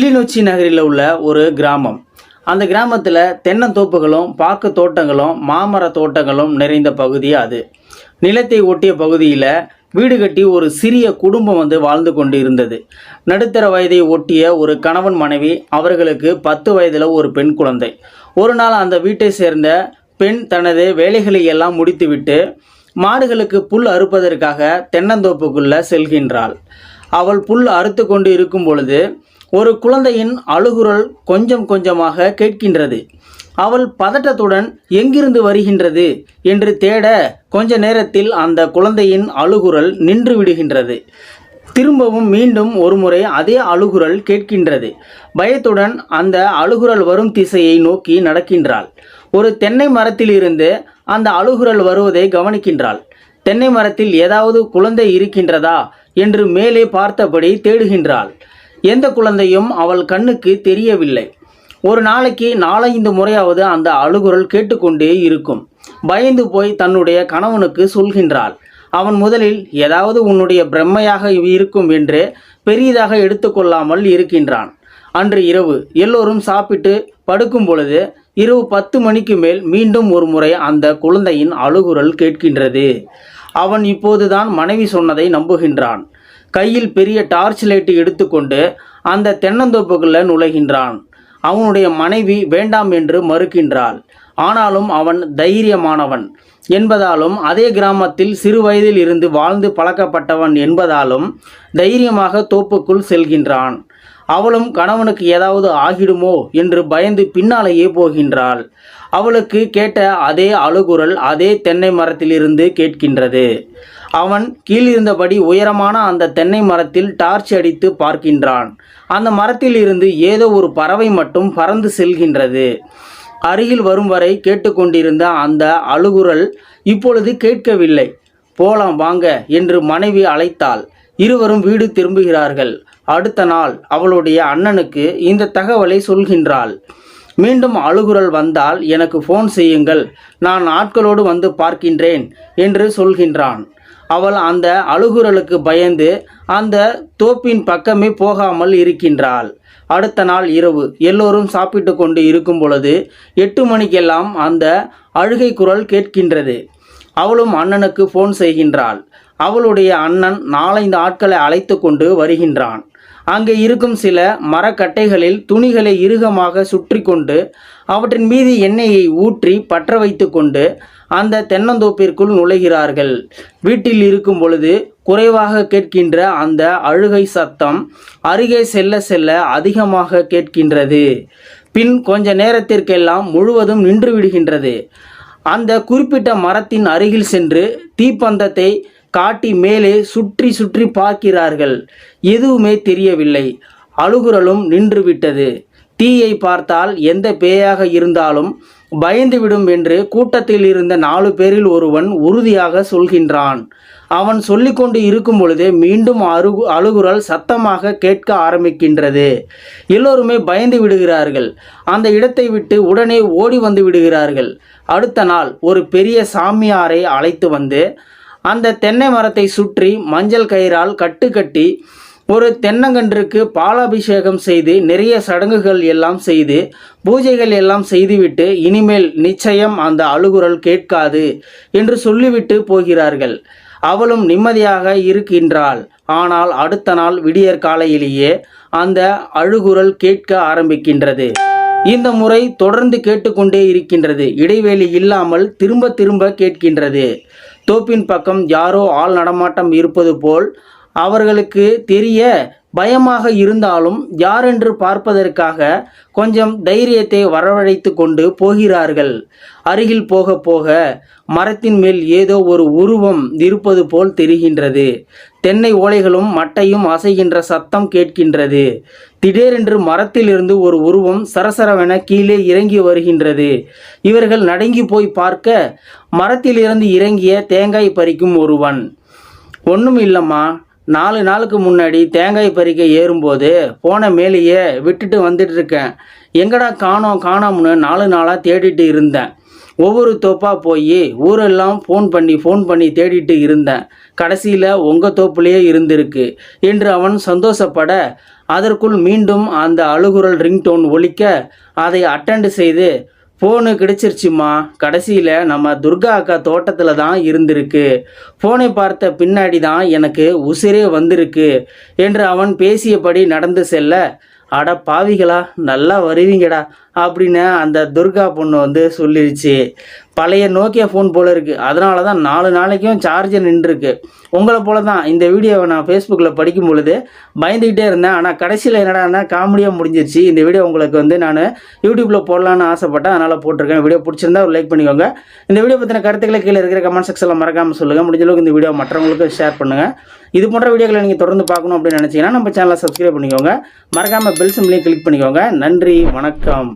கிளிநொச்சி நகரில் உள்ள ஒரு கிராமம். அந்த கிராமத்தில் தென்னந்தோப்புகளும் பாக்கு தோட்டங்களும் மாமர தோட்டங்களும் நிறைந்த பகுதி அது. நிலத்தை ஒட்டிய பகுதியில் வீடு கட்டி ஒரு சிறிய குடும்பம் வந்து வாழ்ந்து கொண்டு இருந்தது நடுத்தர வயதை ஒட்டிய ஒரு கணவன் மனைவி அவர்களுக்கு பத்து வயதில் ஒரு பெண் குழந்தை. ஒரு நாள் அந்த வீட்டை சேர்ந்த பெண் தனது வேலைகளை எல்லாம் முடித்துவிட்டு மாடுகளுக்கு புல் அறுப்பதற்காக தென்னந்தோப்புக்குள்ளே செல்கின்றாள். அவள் புல் அறுத்து கொண்டு இருக்கும் பொழுது ஒரு குழந்தையின் அழுகுரல் கொஞ்சம் கொஞ்சமாக கேட்கின்றது. அவள் பதட்டத்துடன் எங்கிருந்து வருகின்றது? என்று தேட கொஞ்ச நேரத்தில் அந்த குழந்தையின் அழுகுரல் நின்று விடுகின்றது. திரும்பவும் மீண்டும் ஒருமுறை அதே அழுகுரல் கேட்கின்றது. பயத்துடன் அந்த அழுகுரல் வரும் திசையை நோக்கி நடக்கின்றாள். ஒரு தென்னை மரத்திலிருந்து அந்த அழுகுரல் வருவதை கவனிக்கின்றாள். தென்னை மரத்தில் ஏதாவது குழந்தை இருக்கின்றதா? என்று மேலே பார்த்தபடி தேடுகின்றாள். எந்த குழந்தையும் அவள் கண்ணுக்கு தெரியவில்லை. ஒரு நாளைக்கு நாலைந்து முறையாவது அந்த அழுகுரல் கேட்டுக்கொண்டே இருக்கும். பயந்து போய் தன்னுடைய கணவனுக்கு சொல்கின்றாள் அவன் முதலில் ஏதாவது உன்னுடைய பிரம்மையாக இருக்கும் என்று பெரியதாக எடுத்துக்கொள்ளாமல் இருக்கின்றான். அன்று இரவு எல்லோரும் சாப்பிட்டு படுக்கும் பொழுது இரவு பத்து மணிக்கு மேல் மீண்டும் ஒரு முறை அந்த குழந்தையின் அழுகுரல் கேட்கின்றது. அவன் இப்போதுதான் மனைவி சொன்னதை நம்புகின்றான். கையில் பெரிய டார்ச் லைட்டு எடுத்துக்கொண்டு அந்த தென்னந்தோப்புக்குள்ள நுழைகின்றான். அவனுடைய மனைவி வேண்டாம் என்று மறுக்கின்றாள். ஆனாலும் அவன் தைரியமானவன் என்பதாலும் அதே கிராமத்தில் சிறு வயதில் இருந்து வாழ்ந்து பழக்கப்பட்டவன் என்பதாலும் தைரியமாக தோப்புக்குள் செல்கின்றான். அவளும் கணவனுக்கு ஏதாவது ஆகிடுமோ என்று பயந்து பின்னாலேயே போகின்றாள். அவளுக்கு கேட்ட அதே அழுகுரல் அதே தென்னை மரத்திலிருந்து கேட்கின்றது. அவன் கீழிருந்தபடி உயரமான அந்த தென்னை மரத்தில் டார்ச் அடித்து பார்க்கின்றான். அந்த மரத்தில் இருந்து ஏதோ ஒரு பறவை மட்டும் பறந்து செல்கின்றது. அருகில் வரும் வரை கேட்டுக்கொண்டிருந்த அந்த அழுகுரல் இப்பொழுது கேட்கவில்லை. போலாம் வாங்க என்று மனைவி அழைத்தாள். இருவரும் வீடு திரும்புகிறார்கள். அடுத்த நாள் அவளுடைய அண்ணனுக்கு இந்த தகவலை சொல்கின்றாள். மீண்டும் அழுகுரல் வந்தால் எனக்கு ஃபோன் செய்யுங்கள். நான் ஆட்களோடு வந்து பார்க்கின்றேன் என்று சொல்கின்றான். அவள் அந்த அழுகுரலுக்கு பயந்து அந்த தோப்பின் பக்கமே போகாமல் இருக்கின்றாள். அடுத்த நாள் இரவு எல்லோரும் சாப்பிட்டு கொண்டு இருக்கும் பொழுது எட்டு மணிக்கெல்லாம் அந்த அழுகை குரல் கேட்கின்றது. அவளும் அண்ணனுக்கு ஃபோன் செய்கின்றாள். அவளுடைய அண்ணன் நாலைந்து ஆட்களை அழைத்து கொண்டு வருகின்றான். அங்கே இருக்கும் சில மரக்கட்டைகளில் துணிகளை இறுகமாக சுற்றி கொண்டு அவற்றின் மீது எண்ணெயை ஊற்றி பற்ற வைத்து கொண்டு அந்த தென்னந்தோப்பிற்குள் நுழைகிறார்கள். வீட்டில் இருக்கும் பொழுது குறைவாக கேட்கின்ற அந்த அழுகை சத்தம் அருகே செல்ல செல்ல அதிகமாக கேட்கின்றது. பின் கொஞ்ச நேரத்திற்கெல்லாம் முழுவதும் நின்று விடுகின்றது. அந்த குறிப்பிட்ட மரத்தின் அருகில் சென்று தீப்பந்தத்தை காட்டி மேலே சுற்றி சுற்றி பார்க்கிறார்கள். எதுவுமே தெரியவில்லை. அழுகுரலும் நின்றுவிட்டது. தீயை பார்த்தால் எந்த பேயாக இருந்தாலும் பயந்துவிடும் என்று கூட்டத்தில் இருந்த நாலு பேரில் ஒருவன் உறுதியாக சொல்கின்றான். அவன் சொல்லிக்கொண்டு இருக்கும் பொழுதே மீண்டும் அருகு அழுகுரல் சத்தமாக கேட்க ஆரம்பிக்கின்றது. எல்லோருமே பயந்து விடுகிறார்கள். அந்த இடத்தை விட்டு உடனே ஓடி வந்து விடுகிறார்கள். அடுத்த நாள் ஒரு பெரிய சாமியாரை அழைத்து வந்து அந்த தென்னை மரத்தை சுற்றி மஞ்சள் கயிறால் கட்டு கட்டி ஒரு தென்னங்கன்றுக்கு பாலாபிஷேகம் செய்து நிறைய சடங்குகள் எல்லாம் செய்து பூஜைகள் எல்லாம் செய்துவிட்டு இனிமேல் நிச்சயம் அந்த அழுகுரல் கேட்காது என்று சொல்லிவிட்டு போகிறார்கள். அவளும் நிம்மதியாக இருக்கின்றாள். ஆனால் அடுத்த நாள் விடியற் காலையிலேயே அந்த அழுகுரல் கேட்க ஆரம்பிக்கின்றது. இந்த முறை தொடர்ந்து கேட்டுக்கொண்டே இருக்கின்றது. இடைவேளி இல்லாமல் திரும்ப திரும்ப கேட்கின்றது. தோப்பின் பக்கம் யாரோ ஆள் நடமாட்டம் இருப்பது போல் அவர்களுக்கு தெரிய பயமாக இருந்தாலும் யாரென்று பார்ப்பதற்காக கொஞ்சம் தைரியத்தை வரவழைத்து கொண்டு போகிறார்கள். அருகில் போக போக மரத்தின் மேல் ஏதோ ஒரு உருவம் இருப்பது போல் தெரிகின்றது. தென்னை ஓலைகளும் மட்டையும் அசைகின்ற சத்தம் கேட்கின்றது. திடீரென்று மரத்திலிருந்து ஒரு உருவம் சரசரவென கீழே இறங்கி வருகின்றது. இவர்கள் நடுங்கி போய் பார்க்க மரத்திலிருந்து இறங்கிய தேங்காய் பறிக்கும் ஒருவன். ஒன்றும் இல்லைம்மா. நாலு நாளுக்கு முன்னாடி தேங்காய் பறிக்க ஏறும்போது போன மேலேயே விட்டுட்டு வந்துட்டு இருக்கேன். எங்கடா காணோம் காணோம்னு நாலு நாளாக தேடிட்டு இருந்தேன். ஒவ்வொரு தோப்பாக போய் ஊரெல்லாம் ஃபோன் பண்ணி ஃபோன் பண்ணி தேடிட்டு இருந்தேன். கடைசியில் உங்கள் தோப்புலேயே இருந்திருக்கு என்று அவன் சந்தோஷப்பட அதற்குள் மீண்டும் அந்த அழுகுரல் ரிங்டோன் ஒழிக்க அதை அட்டெண்ட் செய்து ஃபோனு கிடைச்சிருச்சுமா? கடைசியில் நம்ம துர்கா அக்கா தோட்டத்தில் தான் இருந்திருக்கு. ஃபோனை பார்த்த பின்னாடி தான் எனக்கு உசிரே வந்திருக்கு என்று அவன் பேசியபடி நடந்து செல்ல அட பாவிகளா நல்லா வருவீங்கடா. அப்படின்னு அந்த துர்கா பொண்ணு வந்து சொல்லிடுச்சு பழைய நோக்கியா ஃபோன் போல் இருக்குது அதனால தான் நாலு நாளைக்கும் சார்ஜர் நின்றுருக்கு. உங்களை போல தான் இந்த வீடியோவை நான் ஃபேஸ்புக்கில் படிக்கும் பொழுது பயந்துக்கிட்டே இருந்தேன். ஆனால் கடைசியில் என்னடான்னா காமெடியாக முடிஞ்சிருச்சு. இந்த வீடியோ உங்களுக்கு வந்து நான் யூடியூப்பில் போடலான்னு ஆசைப்பட்டேன். அதனால் போட்டிருக்கேன். வீடியோ பிடிச்சிருந்தா ஒரு லைக் பண்ணிக்கோங்க. இந்த வீடியோ பற்றின கருத்துக்களை கீழே இருக்கிற கமெண்ட் செக்ஷனில் மறக்காமல் சொல்லுங்கள் முடிஞ்ச அளவுக்கு இந்த வீடியோ மற்றவங்களுக்கு ஷேர் பண்ணுங்கள் இது போன்ற வீடியோக்களை நீங்கள் தொடர்ந்து பார்க்கணும் அப்படின்னு நினச்சிங்கன்னா நம்ம சேனலை சப்ஸ்கிரைப் பண்ணிக்கோங்க. மறக்காமல் பெல் சிம்லையும் கிளிக் பண்ணிக்கோங்க. நன்றி வணக்கம்.